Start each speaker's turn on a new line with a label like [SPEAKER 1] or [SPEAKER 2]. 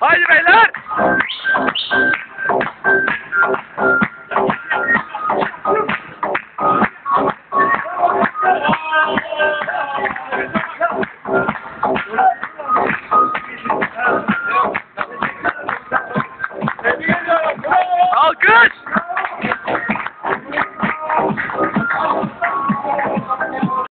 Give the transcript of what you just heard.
[SPEAKER 1] Haydi beyler! Alkış!